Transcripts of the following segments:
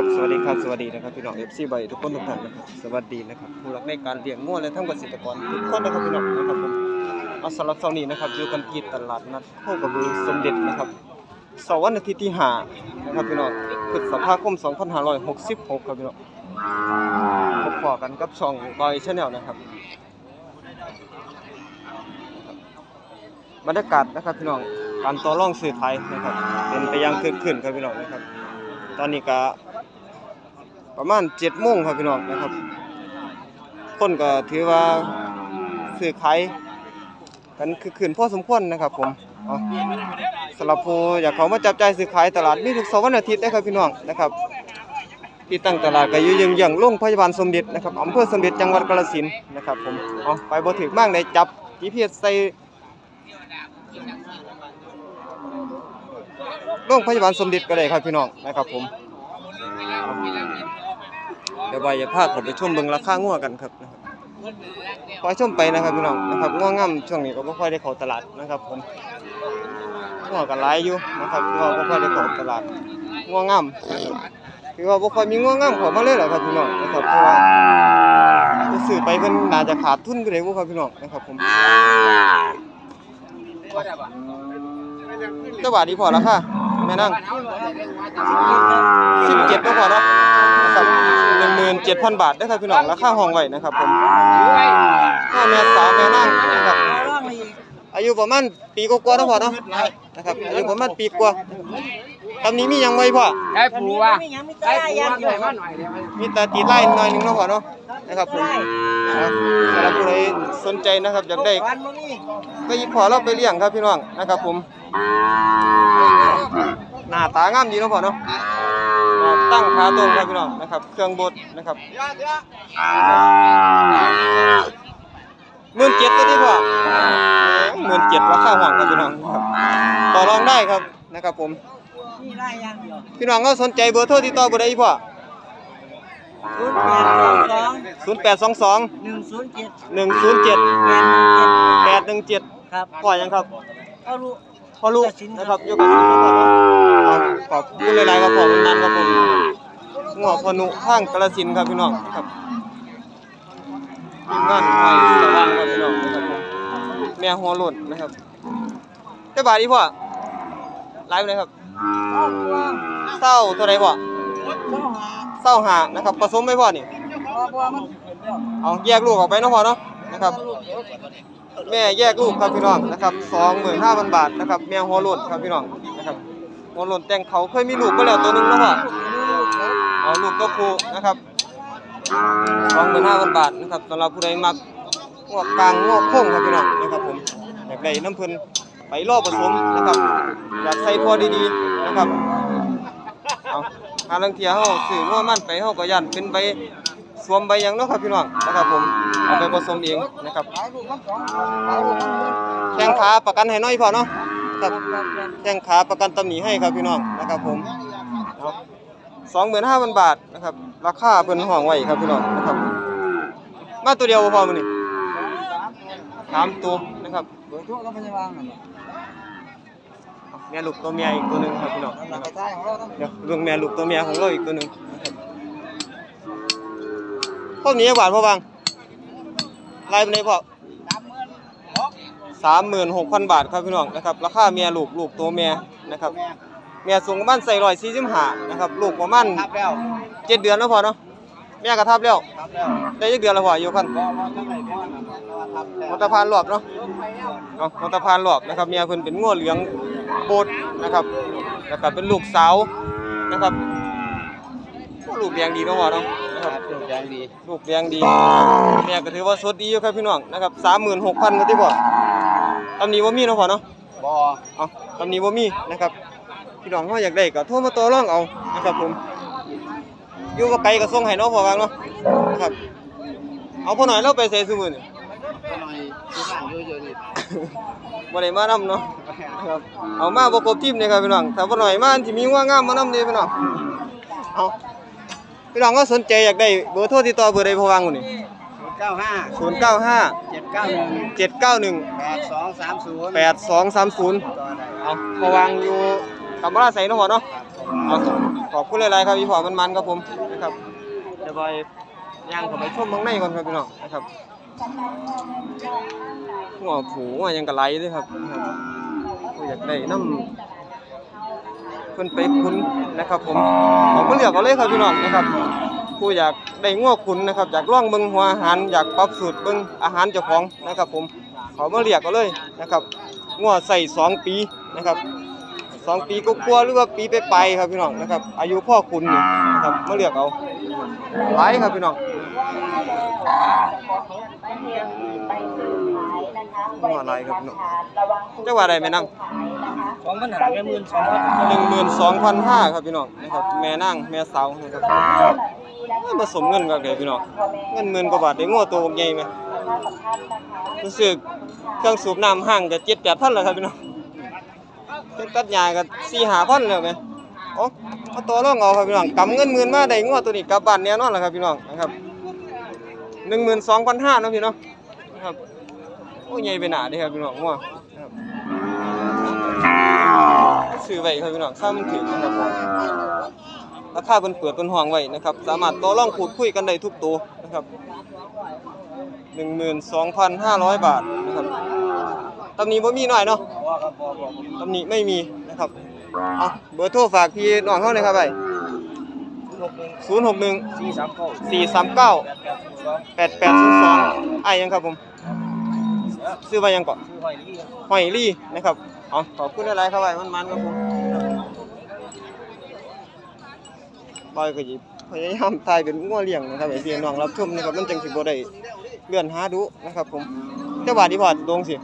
ครับสวัสดีครับสวัสดีนะครับพี่น้องเอฟซีใบทุกคนทุกท่านนะครับสวัสดีนะครับผู้รักในการเลี้ยงงัวและทั้งเกษตรกรทุกคนนะครับพี่น้องนะครับผมเอาสำหรับเสาร์นี้นะครับอยู่กันที่ตลาดนัดโคกระบือสมเด็จนะครับเสาร์วันอาทิตย์ที่หานะครับพี่น้องพฤษภาคม2566ครับพี่น้องพบพอกันกับช่องบอยชาแนลนะครับบรรยากาศนะครับพี่น้องการต่อรองสื่อไทยนะครับเป็นไปยังคึกคืนครับพี่น้องนะครับตอนนี้ก็ ประมาณเจ็ดโมงครับพี่น้องนะครับ คนก็ถือว่าซื้อขายกันคึกคืนพอสมควรนะครับ ผมสำหรับผู้อยากเขามาจับใจซื้อขายตลาดมีทุกเสาร์วันอาทิตย์นะครับพี่น้องนะครับที่ตั้งตลาดก็อยู่ยังยังโรงพยาบาลสมเด็จนะครับอำเภอสมเด็จจังหวัดกาฬสินธุ์นะครับผมเอาไปบ่ถึกมากเลยจับ GPS ใส่โรงพยาบาลสมเด็จก็ได้ครับพี่น้องนะครับผม เดี๋ยวใบจะพาผมไปชมเบิ่งราคางัวกันครับนะครับขอให้ชมไปนะครับพี่น้องนะครับงัวงามช่วงนี้ก็บ่ค่อยได้เข้าตลาดนะครับผมงัวก็หลายอยู่นะครับคือว่าบ่ค่อยได้เข้าตลาดงัวงามคือว่าบ่ค่อยมีงัวงามเข้ามาเลยแหละครับพี่น้องนะครับเพราะว่าผู้ซื้อไปเพิ่นน่าจะขาดทุนก็ได้บ่ครับพี่น้องนะครับผมเจ้าบาทดีพอแล้วค่ะ แม่นั่งสิบเจ็ดก็พอเนาะครับหนึ่งหมื่นเจ็ดพันบาทได้ครับพี่น้องราคาห้องไว้นะครับผมห้าแม่สาวแม่นั่งนะครับอายุประมาณปีกว่าๆเนาะพอเนาะนะครับอายุประมาณปีกว่า ตำนี้มีหยังไว้พ่อ ได้ปูว่ะมีหยังมีได้ตาปูยัว่ะงอหน่ยู่อยมาหน่อยเดี๋ยวมันมีตาตีไล่หน่อยหนึงเนาะพ่อเนาะนะครับผมนะสำหรับผู้ใดสนใจนะครับอยากได้วันบ่มีก็หยิบพอเราไปเลี้ยงครับพี่น้องนะครับผมหน้าตางามดีเนาะพ่อเนาะอ่าตั้งขาตรงครับพี่น้องนะครับ เครื่องบดนะครับหมื่นเจ็ดก็ที่พ่อหมื่นเจ็ดราคาห้องครับพี่น้องครับต่อรองได้ครับนะครับผม มีไล่ยังอยู่พี่น้องก็สนใจเบอร์โทรติดต่อเบอร์ใดพ่อศูนย์แปดสองสองศูนย์แปดสองสองหนึ่งศูนย์เจ็ดหนึ่งศูนย์เจ็ดแปดหนึ่งเจ็ดแปดหนึ่งเจ็ดครับพ่อยังครับเอาลูกพ่อลูกนะครับยกกระสินมาก่อนเนาะอ่าขอบคุณหลายๆครับพ่อมันนันครับผมหัวพอนุข้างกระสินธุ์ครับพี่น้องครับทีมงานไฟสว่างครับพี่น้องนะครับผมแม่หัวหล่นนะครับเจ้าบาทดีพ่อไลฟ์เลยครับ เศร้าเท่าไหรพ่อเศร้าหานะครับผสมไหมพ่อนี่พอบัวมันเอาแยกลูกออกไปนะพ่อเนาะนะครับ แม่แยกลูกครับพี่น้องนะครับสองหมื่นห้าพันบาทนะครับแมวหัวโลนครับพี่น้องนะครับหัวโลนแต่งเขาเคยมีลูกมาแล้วตัวนึงแล้วพ่อเอาลูกตัวครูนะครับสองหมื่นห้าพันบาทนะครับสำหรับผู้ใดมักงอกกลางงอกโค้งครับพี่น้องนะครับผมอยากได้น้ำพิ่น ไปรอบผสมนะครับอยากใส่พอดีๆนะครับเอาหาลังเทียเฮาซื้อง้อมันไปเฮาก็ยันเป็นใบสวมใบยังเนาะครับพี่น้องนะครับผมเอาไปผสมเองนะครับแข้งขาประกันให้น้อยพอเนาะครับแข้งขาประกันตำหนิให้ครับพี่น้องนะครับผมสองหมื่นห้าพันบาทนะครับราคาเพิ่นห้องไว้ครับพี่น้องนะครับมาตัวเดียวพอมื้อนี้สามตัวนะครับเบอร์ทั่วางนั่นเอ แม่ลูกตัวเมียอีกตัวหนึ่งครับพี่น้องเดี๋ยวเรื่องแม่ลูกตัวเมียของเราอีกตัวหนึ่งพวกนี้หวานพ่อบางไล่ไปไหนพ่อสามหมื่นหกพันบาทครับพี่น้องนะครับราคาเมียลูกลูกตัวเมียนะครับเมียสูงประมาณใส่ร้อยสี่สิบห้านะครับลูกประมาณเจ็ดเดือนแล้วพอเนาะ แม่กระทับแล้วทับแล้วได้ยักเดือนแล้วพออยู่คันบ่บ่จังไหนบ่นั่นว่าทับแล้วมอเตอร์พานหลอบเนาะลงไปแล้วเอามอเตอร์พานหลอบนะครับเมียเพิ่นเป็นงัวเหลืองโบดนะครับ แล้วก็เป็นลูกสาวนะครับโอ้ลูกเลี้ยงดีเนาะพ่อเนาะนะครับลูกยังดีลูกเลี้ยงดีแม่ก็ถือว่าสดดีอยู่ครับพี่น้องนะครับสามหมื่นหกพันก็ที่พ่อตำหนี้ว่ามีเนาะพ่อเนาะ บ่เอาตำหนี้บ่มีนะครับ พี่น้องเขาอยากได้ก็โทรมาต่อรองเอานะครับผม อยู่กับไกลก็ส่งให้เนาะพอวางเนาะนะครับ เอาพอหน่อยเราไปใส่ซุมื้อนี่ก็หน่อยที่บ้านอยู่อยู่นี่บ่ได้มานำเนาะนะครับเอามาบ่ครบทีมนี่ครับพี่น้องถ้าบ่หน่อยมาอันที่มีว่างามมานำนี่พี่น้องเอาพี่น้องก็สนใจอยากได้เบอร์โทรติดต่อเบอร์ใดพอวางอยู่นี่เก้าห้า095เจ็ดเก้าหนึ่ง791แปดสองสามศูนย์8230ต่อได้เอาพอวางอยู่กำมะลาไสเนาะพ่อเนาะครับผม เอาขอบคุณหลายๆครับพี่พอมันมันๆครับผมนะครับเดี๋ยวไปย่างเข้าไปชมข้างในก่อนครับพี่น้องนะครับหัวผูหัวยังกระไรเลยครับนะครับผู้อยากได้น้ำเพิ่นไปคุ้นนะครับผมผมมาเลือกเอาเลยครับพี่น้องนะครับผู้อยากได้ง้อขุนนะครับอยากล่องเบิ่งหัวอาหารอยากปรับสูตรเบิ่งอาหารเจ้าของนะครับผมขามาเรียกเอาเลยนะครับง้อใส่สองปีนะครับ สองปีก็กลัวาๆหรือว่าปีไปลายๆครับพี่น้องนะครับ อายุพ่อคุณนี่นะครับมาเรียกเอาหลายครับพี่น้องง้อหลายครับพี่น้องเจ้าว่าอะไรแม่นางสองปัญหาแค่หมื่นสองพันหนึ่งหมื่นสองพันห้าครับพี่น้องนะครับแม่นั่งแม่สาวนะครับผสมเงินกันเลยพี่น้องเงินหมื่นกว่าบาทได้งัวตัวใหญ่ไหมรู้สึกเครื่องสูบน้ำห่างกับเจ็ดแปดพันเลยครับพี่น้อง เครื่องตัดหญ้ากับสี่หาพันเลยไหมโอ้เอาตัวลงเอาครับพี่น้องกำเงินหมื่นมาได้งัวตัวนี้กลับบ้านแน่นอนแหละครับพี่น้องนะครับหนึ่งหมื่นสองพันห้านาะพี่น้องนะครับโอ้ยใหญ่ไปหนาเด้ครับพี่น้องงัวนะครับซื้อไว้ครับพี่น้องค่ามันถึงนะครับผมราคาเพิ่นเปิดเพิ่นห้องไว้นะครับ สามารถต่อรองพูดคุยกันได้ทุกตัวนะครับ12,500บาทนะครับ ตำหนิบ่มีหน่อยเนาะบ่ครับบ่บ่ตำหนิไม่มีนะครับเอาเบอร์โทรฝากพี่น้องเฮาหน่อยครับไปหกหนึ่ง061สี่สามเก้าแปดแปดศูนย์สอง8802อ้ยยังครับผม ซื้อไว้ยังก่อนหอยลี่หอยลี่นะครับเอาขอบคุณหลายๆครับไว้มันๆครับผมบอยก็ยิบพยายามถ่ายเป็นงัวเลี้ยงนะครับให้พี่น้องรับชมนะครับมันจังสิบ่ได้เลื่อนหาดูนะครับผมเจ้าบาทดีพอดตรงสิ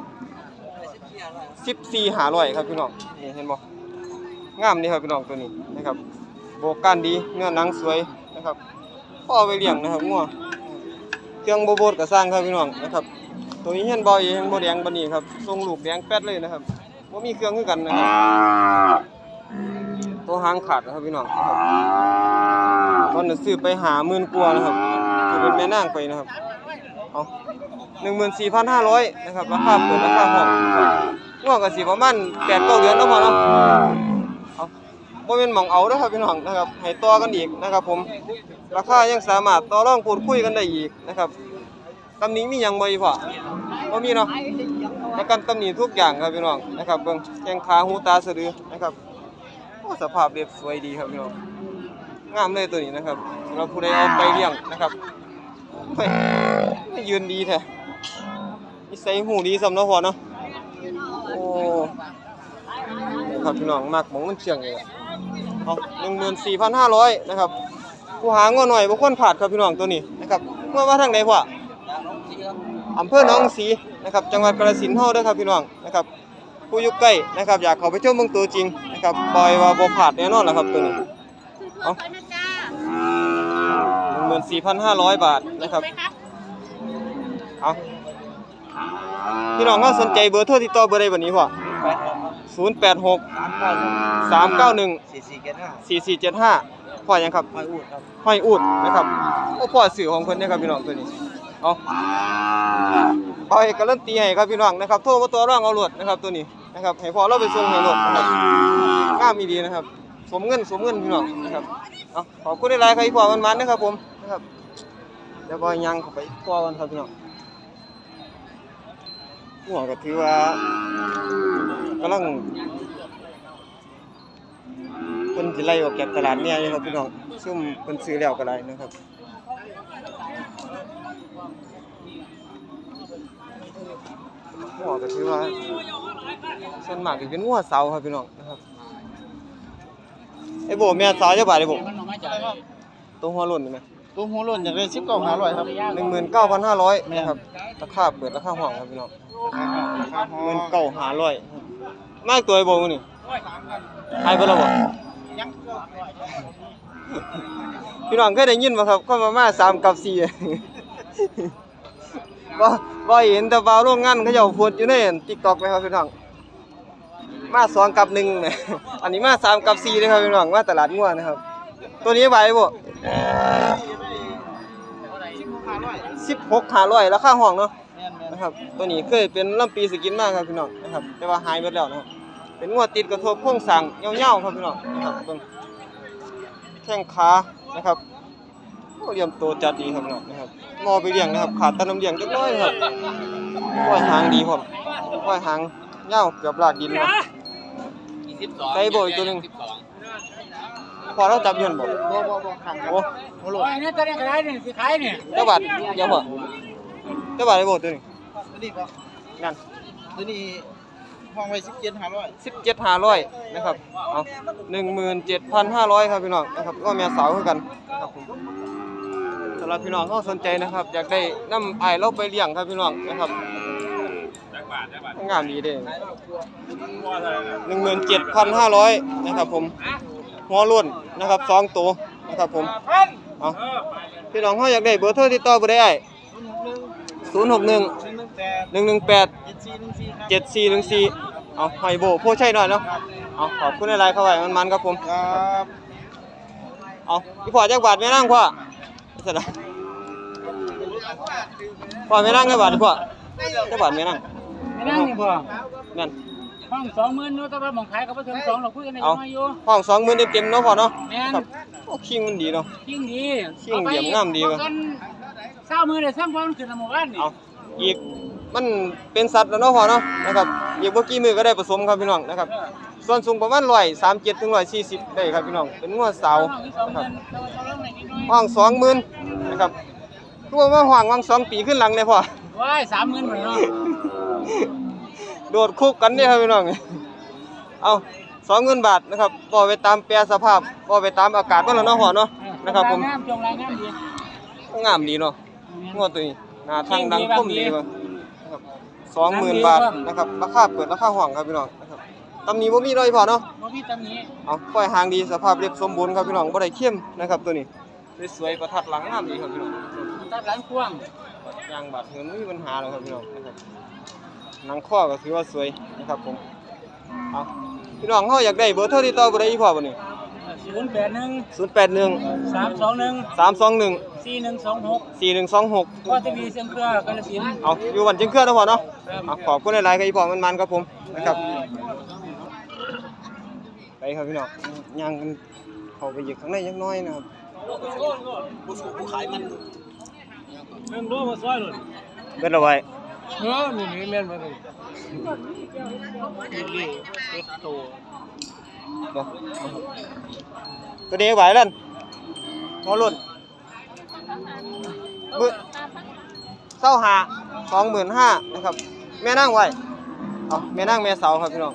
14 500ครับพี่น้องนี่เห็นบ่งามนี่ครับพี่น้องตัวนี้นะครับโบกก้านดีเนื้อหนังสวยนะครับพ่อไปเลี้ยงนะครับงัวเครื่องโบโบดก็สร้างครับพี่น้องนะครับตัวนี้เห็นบอยเห็นโบแดงบันนี้ครับทรงลูกแดงแป๊ดเลยนะครับบ่ามีเครื่องคือกันนะครับตัวหางขาดนะครับพี่น้องนะครับตอนนั้ซื้อไปหาหมื่นกว่านะครับจะเป็นแม่นางไปนะครับเอา14,500นะครับราคาเปิดราคาห้อง งอกก็สิประมาณ8 9เดือนแล้วพอเนาะเอาบ่แม่นหมองเอาด้อครับพี่น้องนะครับให้ต่อกันอีกนะครับ ผม ราคายังสามารถต่อรองพูดคุยกันได้อีกนะครับตำหนิมีหยังบ่อีพ่อบ่มีเนาะประกันตำหนิทุกอย่างครับพี่น้องนะครับเบิ่งแข้งขาหูตาสะดือนะครับโอ้สภาพเรียบสวยดีครับพี่น้องงามเลยตัวนี้นะครับสำหรับผู้ใดเอาไปเลี้ยงนะครับไม่ยืนดีแท้นิสัยหูดีสำเนาะพ่อเนาะ อ้ครับพี่น้องมักมองมันเชียงเลยเอา14,500นสี่พันห้าร้อยนะครับผู้หางัวหน่อยบ่ควรพลาดครับพี่น้องตัวนี้นะครับเมื่อว่าทางใดพ่ออำเภอหนองสีนะครับจังหวัดกาฬสินธุ์เฮาด้อครับพี่น้องนะครับผู้อยู่ใกล้นะครับ อยากเข้าไปชมเบิ่งตัวจริงนะครับปล่อยว่าบ่พลาดแน่นอนแหละครับตัวนี้เอา14,500บาทนะครับเอาพี่น้องก็สนใจเบอร์โทรติดต่อเบอร์ใดบัดนี้พ่อ แปดครับ086สามเก้า391สี่สี่เจ็ดห้า4475พ่อหยังครับหอยอูดครับห้อยอูดนะครับโอ้พ่อสื่อของเพิ่นเด้อครับพี่น้องตัวนี้เอาเอาให้การันตีให้ครับพี่น้องนะครับโทรมาตัวร่องเอาโลดนะครับตัวนี้นะครับให้พ่อเราไปส่งให้โลดนะครับงามอีดีนะครับ สมเงินสมเงินพี่น้องนะครับเอาขอบคุณหลายๆครับพี่พ่อมันมันนะครับผมนะครับเดี๋ยวบ่ยังเข้าไปต่อกันครับพี่น้อง หัวก็ถือว่ากำลังเพิ่นสิไล่ออกจากตลาดเนี่ยอยู่ครับพี่น้องซุ่มเพิ่นซื้อแล้วก็ได้นะครับหัวก็ถือว่าส่วนมากสิเป็นหัวเสาครับพี่น้องนะครับไอ้โบแม่สาวจะบาทไอ้โบตัวหัวหล่นไหม ตัวหัวล้นอย่างไรสิบเก้าห้าร้อยครับหนึ่งหมื่นเก้าพันห้าร้อยนะครับราคาเปิดราคาห้องครับพี่น้องเงินเก้าหาร้อยมากตัวไอ้โบมื้อนี่หายไปแล้วบ่พี่น้องเคยได้ยินบ่ครับข้อยมามาสามกับสี่บ่บ่เห็นแต่บ่าวโรงงานเขาเจ้าโพสต์อยู่ใน TikTok ไหมครับพี่น้องมาสองกับหนึ่งนะอันนี้มาสามกับสี่เลยครับพี่น้องมาตลาดงัวนะครับ ตัวนี้ไหวบ่สิบหกห้าร้อยราคาห้องเนาะแม่นแม่นนะครับ ตัวนี้เคยเป็นลำปีสกินมากครับพี่น้องนะครับ แต่ว่าหายไปแล้วนะครับ เป็นงวดติดกระทบโครงสร้างเงาๆครับพี่น้องนะครับเบิ่งแข้งขานะครับโอ้เลี้ยมโตจัดดีครับพี่น้องนะครับงอไปเลี้ยงนะครับ ขาดแตะน้ำเลี้ยงจักหน้อยนะครับปล่อยหางดีผมปล่อยหางยาวเกือบลากดินนะไก่โบอีกตัวหนึง พอเราจับยืนบ่บ่บ่บ่ขังโอ้โอ้โหอ้ยนี่ตัวนี้ก็ได้นี่สิขายนี่เจ้าบาทเดี๋ยวบ่เจ้าบาทไอ้บตัวนี้ตัวนี้ก็นั่นตัวนี้ห้องไว้สิบเจ็ดห้าร้อยสิบเจ็ดห้าร้อยนะครับเอาหนึ่งหมื่นเจ็ดพันห้าร้อยครับพี่น้องนะครับก็แม่สาวคือกันครับผมสำหรับพี่น้องเขาสนใจนะครับ อยากได้น้ำไอเราไปเลี้ยงครับพี่น้องนะครับงามดีเด้หนึ่งหมื่นเจ็ดพันห้าร้อยนะครับผม หัวรุ่นนะครับสองตัวนะครับผมเอาพี่น้องเขาอยากได้เบอร์โทรติดต่อเบอร์ได้ศูนย์หกหนึ่งหนึ่งหนึ่งแปดหนึ่งหนึ่งแปดเจ็ดสี่หนึ่งสี่ครับเจ็ดสี่หนึ่งสี่เอาไฮโบโพใช่หน่อยเนาะเอาขอบคุณอะไรเข้าไปมันมันๆครับผมครับเอาพี่พ่อจักบาทไม่นั่งพ่อเสร็จแล้วพ่อไม่นั่งจักบาทดิพ่อจักบาทไม่นั่งไม่นั่งนี่บ่นั่น ห้องสองหมื่นนู้นแต่ว่าหมองขายก็บ่ถึงสองเราคุยกันในเอามาอยู่ห้องสองหมื่นเต็มๆเนาะพ่อเนาะแม่นครับโอ้คิงมันดีเนาะ ยิ่งดีชิ่งเหลี่ยมงามดีว่ะเอไปกันเศร้ามือเดี๋ยวสร้างความขึ้นในหมู่บ้านนี่เอาอีกมันเป็นสัตว์แล้วเนาะพ่อเนาะนะครับอีกเมื่อกี้มือก็ได้ผสมครับพี่น้องนะครับ ส่วนสูงประมาณร้อยสามเจ็ดถึงร้อยสี่สิบได้ครับพี่น้องเป็นงวดเสาห้องที่สองหครัมื่บนแต่ว่าเขาลงไหนนิดหน่อยห้องสองหมื่นนะครับคือว่าห่างวังสองปีขึ้นหลังเลยพ่อ ว้ายสามหมื่นหมดเนาะ โดดคุกกันเนี่ยครับพี่น้อง เอาสองเงินบาทนะครับก็ไปตามแปรสภาพก็ไปตามอากาศก็แล้วเนาะหัวเนาะนะครับผมงามจงรายงามดีงามดีเนาะงวดตัวนี้หน้าทางดังคมดีว่ะนะครับสองหมื่นดังดีบาทครับนะครับราคาเปิดราคาห้องครับพี่น้องนะครับตำหนี้บ่มีเลยพอเนาะบ่มีตำหนิเอาปล่อยหางดีสภาพเรียบสมบูรณ์ครับพี่น้องบ่ได้เข้มนะครับตัวนี้สวยๆประทัดหลังงามดีครับพี่น้องตัดหลังกว้างยางบาดเหินไม่มีปัญหาเลยครับพี่น้องนะครับ หนังข้อก็ถือว่าสวยนะครับผมเอาพี่น้องเขาอยากได้เบอร์โทรติดต่อเบอร์ใดอีกพอบ่นี่ศูนย์แปดหนึ่งศูนย์แปดหนึ่งสามสองหนึ่งสามสองหนึ่งสี่หนึ่งสองหกสี่หนึ่งสองหกก็จะมีเสียงเครือกาฬสินธุ์เอาอยู่วันจึงเคลื่อนนะพอเนาะครับเอาขอบคุณหลายๆครับอีพอมันมันๆครับผมนะครับไปครับพี่น้องย่างกันเข้าไปอยู่ข้างในยังน้อยนะครับเรื่องรู้มาซอยเลยเป็นระไว้ เออนี่นี่แม่นบ่นี่นี่เดโตบ่ตัวนี้ไหวแล้วหัวหล่นมือเศร้าหาสองหมื่นห้านะครับ แม่นั่งไว้เอาแม่นั่งแม่เสาครับพี่น้อง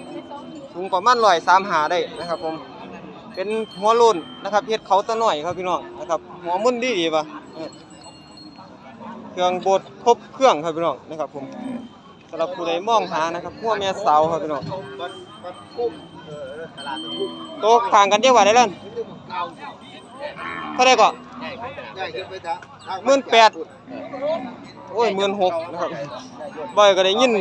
สูงประมาณร้อยสามหาได้นะครับผม เป็นหัวโลุ่นนะครับเฮ็ดเขาตะหน่อยครับพี่น้องนะครับ หัวมุ่นดีดีป่ะ เออเครื่องบดครบเครื่องครับพี่น้องนะครับผมสำหรับผู้ใดมองหานะครับหัวแม่เสาครับพี่น้องโตะข้างกันเยอะกว่าได้แล้วเท่าไหร่ก่อนใหญ่ขึ้นไปจ้ะหมื่นแปดโอ้ยหมื่นหกนะครับบ่อยก็ได้ยิน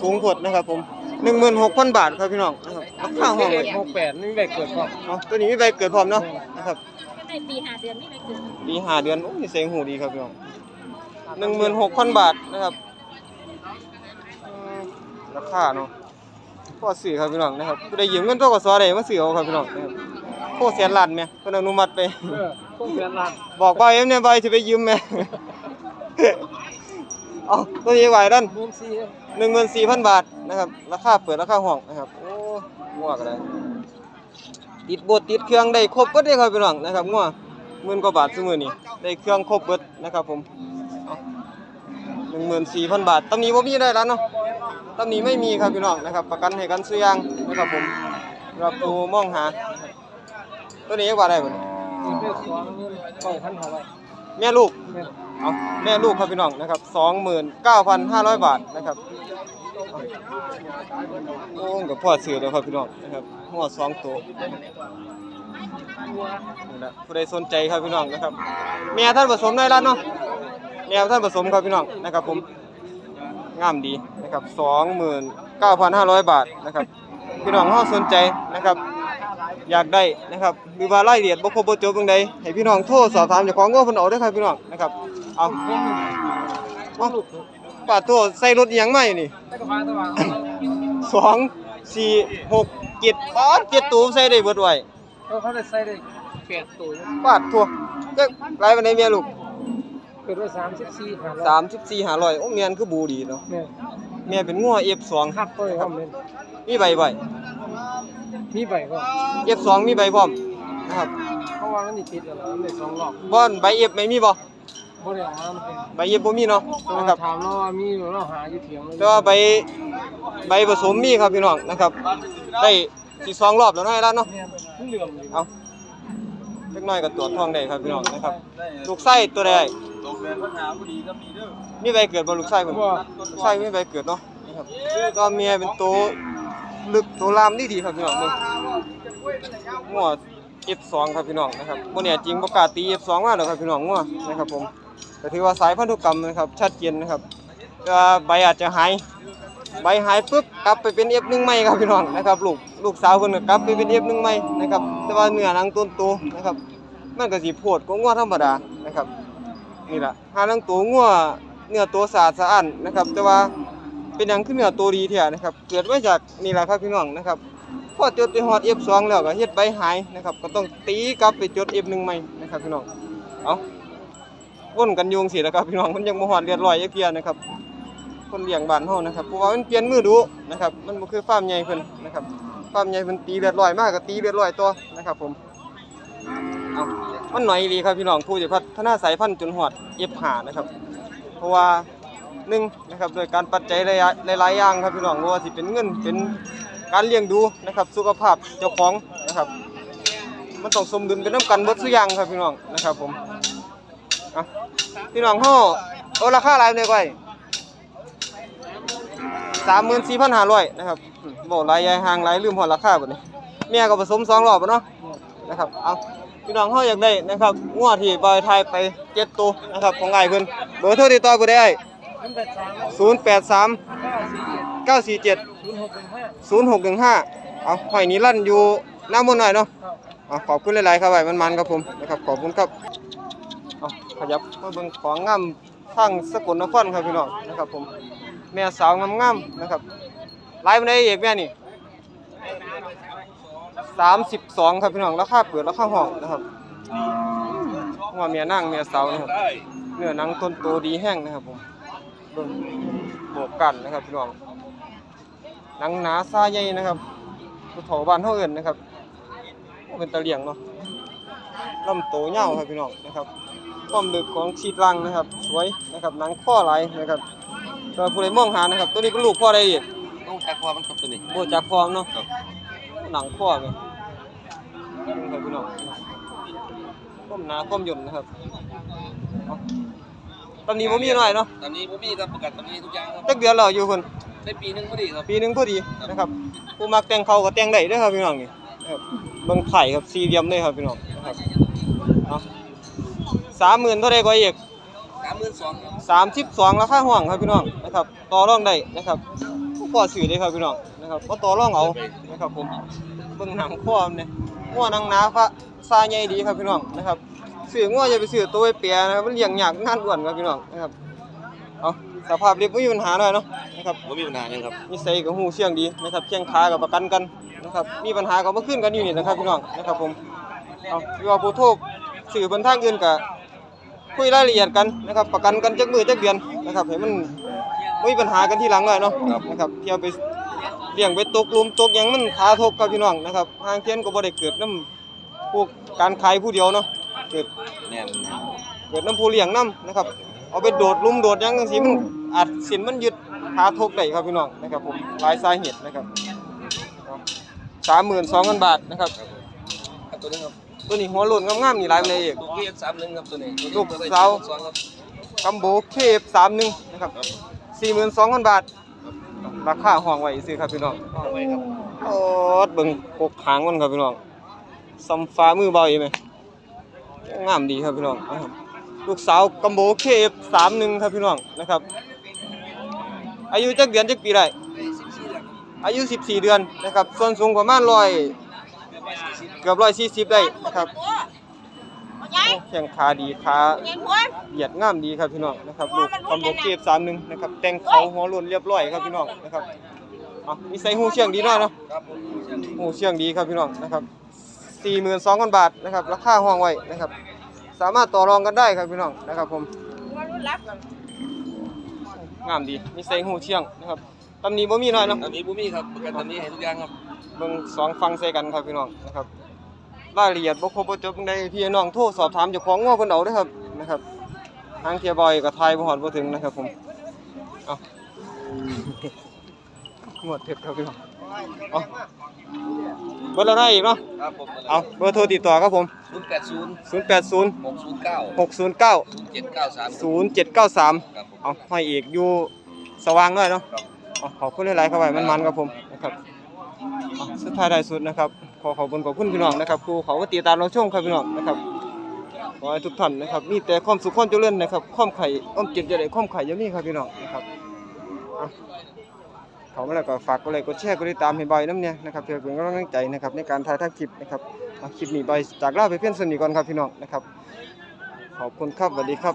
สูงผดนะครับผมหนึ่งหมื่นหกพันบาทครับพี่น้องนะครับราคาห้องเลยหกแปดนี่แบกเกิดก่อนเนาะตัวนี้มีใบเกิดพร้อมเนาะนะครับในปีหาเดือนไม่ไปเกิดปีห้าเดือนโอ้ยเสียงหูดีครับพี่น้อง หนึ่งหมื่นหกพันบาทนะครับอืมราคาเนาะพอสื่อครับพี่น้องนะครับผู้ใดยืมเงินตัวกสได้มาสื่อเอาครับพี่น้องนะครับโคแสนล้านแม่เพิ่นอนุมัติไป เออคงเดือนละบอกบ่าวเอ็มเนี่ยบ่าวสิไปยืมแม่เอาตัวนี้ไหวดันหมื่นสี่หนึ่งหมื่นสี่พันบาทนะครับ ราคาเปิดราคาห้องนะครับ โอ้งัวก็ได้ติดบทติดเครื่องได้ครบเบิดเลยครับพี่น้องนะครับงัวหมื่นกว่าบาทซื้อมือนี่ได้เครื่องครบเบิดนะครับผม หนึ่งหมื่นสี่พันบาทตำหนี้บ่มีได้แล้วเนาะตำหนี้ไม่มีครับพี่น้องนะครับ ประกันให้กันซื้อยางนะครับผมสำหรับผู้มองหา ตัวนี้ว่าได้บ่เนี่ยนี่เป็นสองหมื่นเก้าพันห้าร้อยแม่ลูกแม่นเอาแม่ลูกครับพี่น้องนะครับสองหมื่นเก้าพันห้าร้อยบาทนะครับโอ้กับพ่อซื้อแล้วครับพี่น้องนะครับหัวสองตัวนี่แหละผู้ใดสนใจครับพี่น้องนะครับแม่ท่านผสมได้แล้วเนาะ แม่ท่านผสมครับพี่น้องนะครับผมงามดีนะครับสองหมื่นเก้าพันห้าร้อยบาทนะครับพี่น้องถ้าสนใจนะครับ อยากได้นะครับหรือว่ารายละเอียดบ่ครบบ่จบจังใดให้พี่น้องโทรสอบถามเจ้าของง้อเพิ่นเอาเด้อครับพี่น้องนะครับเอาเอาป้าโทรใส่รถอีหยังมาอยู่นี่แต่ก็ฟ้าสว่างสองสี่หกเจ็ดป๊อดเจ็ดตูใส่ได้เบิดไว้เขาเขาได้ใส่ได้แปดตัวปาดทั่วเจ๊กไรวันนี้เมียลูก เกิดไว้สามสิบสี่หาสามสิบสี่ห้าร้อยโอ้เมียนคือบูดีเนาะเนี่ยเมียเป็นงัวเอฟสองคักก็เลยทำเป็นมีใบใบมีใบก็เอฟสองมีใบพร้อมนะครับเพราะว่ามันนี่ติดแล้วมันได้สองรอบบอนใบเอฟไม่มีบ่บ่ได้เอามามันเป็นใบเอฟบ่มีเนาะตัวนะครับถามเราว่ามีอยู่เราหาอยู่เถียงเลยแต่ว่าใบใบผสมมีครับพี่น้องนะครับ ได้สิสองรอบแล้วเนาะไอ้ร้านเนาะ เนี่ยมันเหลื่อมอยู่เอาเล็กน้อยก็ตรวจท้องได้ครับพี่น้องนะครับ ลูกไส้ตัวใด ตกเป็นปัญหาพอดีก็มีเด้อมีใบเกิดบ่ลูกไส้เพิ่นลูกไส้มีใบเกิดเนาะนะครับก็เมียเป็นตัวลึกตัวลามดีดีๆครับพี่น้องเบิ่งงัว F2 ครับพี่น้องนะครับบ่เนี่ยจริงบ่กล้าตี F2 มาดอกครับพี่น้องงัวนะครับผมก็ถือว่าสายพันธุกรรมนะครับชัดเจนนะครับแต่ว่าใบอาจจะหาย ใบหายปุ๊บกลับไปเป็น F1 ใหม่ครับพี่น้องนะครับลูกลูกสาวเพิ่นก็กลับไปเป็น F1 ใหม่นะครับแต่ว่าเนื้อหนังต้นโตนะครับ มันก็สิโพดกว่างัวธรรมดานะครับ นี่ละหาหนังตัวงัวเนื้อตัวสะอาดสะอานนะครับ แต่ว่าเป็นหยังคือเนื้อตัวดีแท้นะครับ เกิดมาจากนี่ละครับพี่น้องนะครับพอจดไปฮอด F2 แล้วก็เฮ็ดใบหายนะครับ ก็ต้องตีกลับไปจด F1 ใหม่นะครับพี่น้องเอาวนกันยงสิแล้วครับพี่น้องมันยังบ่ฮอดเรียบร้อยจักเที่ยนะครับ คนเลี้ยงบ้านเฮานะครับเพราะว่ามันเปลี่ยนมือดูนะครับมันบ่คือฟาร์มใหญ่เพิ่นนะครับฟาร์มใหญ่เพิ่นตีเลือดลอยมากก็ตีเลือดลอยตัวนะครับผมเอา มันหน่อยดีครับพี่น้องผู้จะพัฒนาสายพันธุ์จนฮอด F5 นะครับ เพราะว่าหนึ่งนะครับโดยการปัจจัยหลายหลายๆอย่างครับพี่น้องว่าสิเป็นเงินเป็นการเลี้ยงดูนะครับสุขภาพเจ้าของนะครับ มันต้องสมดุลเป็นน้ำกันเบิดซุอย่างครับพี่น้องนะครับผมพี่น้องเฮาเอราคาหลายเลยก่อยสามหมื่นสี่พันห้าร้อยนะครับบอกรายใหญ่ห่างรายลืมหอราคาบ่นี้เมียก็ผสมสองรอบบ่เนาะนะครับเอา พี่น้องเฮาอยากได้นะครับงวดที่บอยไทยไปเจ็ดตัวนะครับของอ้ายเพิ่นเบอร์โทรติดต่อบ่ได้มันเป็นสามศูนย์แปดสามเก้าสี่เจ็ดศูนย์หกหนึ่งห้าเอาหอยนี้ลั่นอยู่หน้ามนหน่อยเนาะเอาขอบคุณหลายๆครับไว้มันๆครับผมนะครับขอบคุณครับเอาขยับมาเบิ่งของงามทางสกลนครครับพี่น้องนะครับผมแม่สาวงามๆนะครับไลฟ์มาได้เอกแม่นี่ สามสิบสองครับพี่น้องราคาเปิดราคาห้องนะครับว่าเมียนั่งเมียเสานะครับเนื้อหนังต้นโตดีแห้งนะครับผมเบิ่งโบกกันนะครับพี่น้องหนังหนาซาใหญ่นะครับผู้เฒ่าบ้านเฮาเอิ้นนะครับโอ้เป็นตะเลียงเนาะลำโตยาวครับพี่น้องนะครับความลึกของชีดลังนะครับ สวยนะครับหนังข้อหลายนะครับก็ผู้ใดมองหานะครับ ตัวนี้ก็ลูกพ่อได้อีกต้องแท็กพอมันครับตัวนี้โบจากพร้อมเนาะหนังข้อไหม นี่ครับพี่น้องก้มหนาก้มหย่นนะครับเอาตอนนี้ผมมีหน่อยเนาะตอนนี้ผมมีครับประกันตอนนี้ทุกอย่างครับจักเดือนแล้วอยู่คนได้ปีหนึงพอดีครับปีหนึงพอดีนะครับผู้มักแต่งเขาก็แต่งได้เด้อครับพี่น้องนี่นะครับเบิ่งไผ่ครับสี่เหลี่ยมเลยครับพี่น้องนะครับเอาสามหมื่นเท่าไรก็อีกสามหมื่นสองครับสามสิบสองราคาห่วงครับพี่น้องนะครับต่อรองได้นะครับก็สื่อได้ครับพี่น้อง นะครับก็ต่อรองเอานะครับผมเบิ่งหนังข้อมเนี่ยง้อหนังหนาฟ้าซาใหญ่ดีครับพี่น้องนะครับสื่อง้ออย่าไปสื่อตัวไอ้เปียนะครับมันเลี้ยงยากงานอ้วนครับพี่น้องนะครับเอาสภาพเรียบไม่มีปัญหาหน่อยเนาะนะครับผมมีปัญหายังครับนิสัยกับหูเชี่ยงดีนะครับเชียงขากับประกันกันนะครับมีปัญหาก็มาขึ้นกันอยู่นี่นะครับพี่น้องนะครับผมเอาพี่ว่าผู้โทษสื่อบนทางอื่นกับคุยรายละเอียดกันนะครับประกันกันจักมือจักเดือนนะครับให้มันไม่มีปัญหากันทีหลังเลยเนาะนะครับเที่ยวไป เลี้ยงไปตกหลุมตกหยังมันขาทบกับพี่น้องนะครับทางเทียนก็บ่ได้เกิดน้ำพวกการขายผู้เดียวเนาะเกิดแน่นเกิดน้ำผู้เลี้ยงน้ำนะครับ เอาไปโดดลุ่มโดดหยังจังซี่มันอาจสินมันยึดขาทกได้ครับพี่น้องนะครับผมหลายสาเหตุนะครับสามหมื่นสองพันบาทนะครับครับตัวนี้ครับตัวนี้หัวโล้นงามๆนี่หลายเลยเอกตัวกี้สามหนึ่งครับตัวนี้ลูกสาวสองครับกัมโบเคฟสามหนึ่งนะครับสี่หมื่นสองพันบาท ราคาห้องไว้ซื้อครับพี่น้องห้องไว้ครับโอ้ดเบิ่งกกหางมันครับพี่น้องซัมฟ้ามือเบาอีไหมงามดีครับพี่น้องนะครับลูกสาวกัมโบเคฟสามหนึ่งครับพี่น้องนะครับ อายุจักเดือนจักปีได้อายุ14เดือนนะครับ ส่วนสูงประมาณร้อยเกือบร้อยสี่สิบได้นะครับโอ้ แข้งขาดีขาเหยียดงามดีครับพี่น้องนะครับลูกกัมโบเคฟสามหนึ่งนะครับแต่งเขาหัวโล้นเรียบร้อยครับพี่น้องนะครับเอานิสัยหูเชียงดีหน่อยเนาะครับผมหูเชียงดีครับพี่น้องนะครับ42,000บาทนะครับราคาห้องไว้นะครับ สามารถต่อรองกันได้ครับพี่น้องนะครับผมงามดีมีใส่หูเชียงนะครับตำหนี้บ่มีน้อยเนาะตำนี้บุมี่ครับประกันตำนี้ให้ทุกอย่างครับเบิ่งสองฟังใส่กันครับพี่น้องนะครับ รายละเอียดบ่ครบบ่จบจั่งใดพี่น้องโทรสอบถามเจ้าของง้อเพิ่นเอาเด้อครับนะครับทางเทียบอยก็ทายบ่ฮอดบ่ถึงนะครับผมเอางวดเผ็ดครับพี่น้องเอาเบอร์เราได้อีกเนาะครับผมเอาเบอร์โทรติดต่อครับผมศูนย์แปดศูนย์080หกศูนย์เก้า609ศูนย์เจ็ดเก้าสาม0793ครับผมเอาห้อยเอกอยู่สว่างด้วยเนาะครับเอาขอบคุณหลายๆครับไว้มันๆครับผมนะครับเอาสุดท้ายได้สุดนะครับ ขอขอบคุณขอบคุณพี่น้องนะครับครูเขาก็ติดตามเราชมครับพี่น้องนะครับขอให้ทุกท่านนะครับมีแต่ความสุขความเจริญนะครับความไข่ความเจ็บจะได้ความไข่อยามีครับพี่น้องนะครับเอาเขามาแล้วก็ฝากกดไลค์กดแชร์กดติดตามให้บ่อยน้ำเนี่ยนะครับเพื่อเป็นกำลังใจนะครับในการถ่ายทำคลิปนะครับคลิปนี้ไปจากลาไปเพียงสนิทก่อนครับพี่น้องนะครับ ขอบคุณครับสวัสดีครับ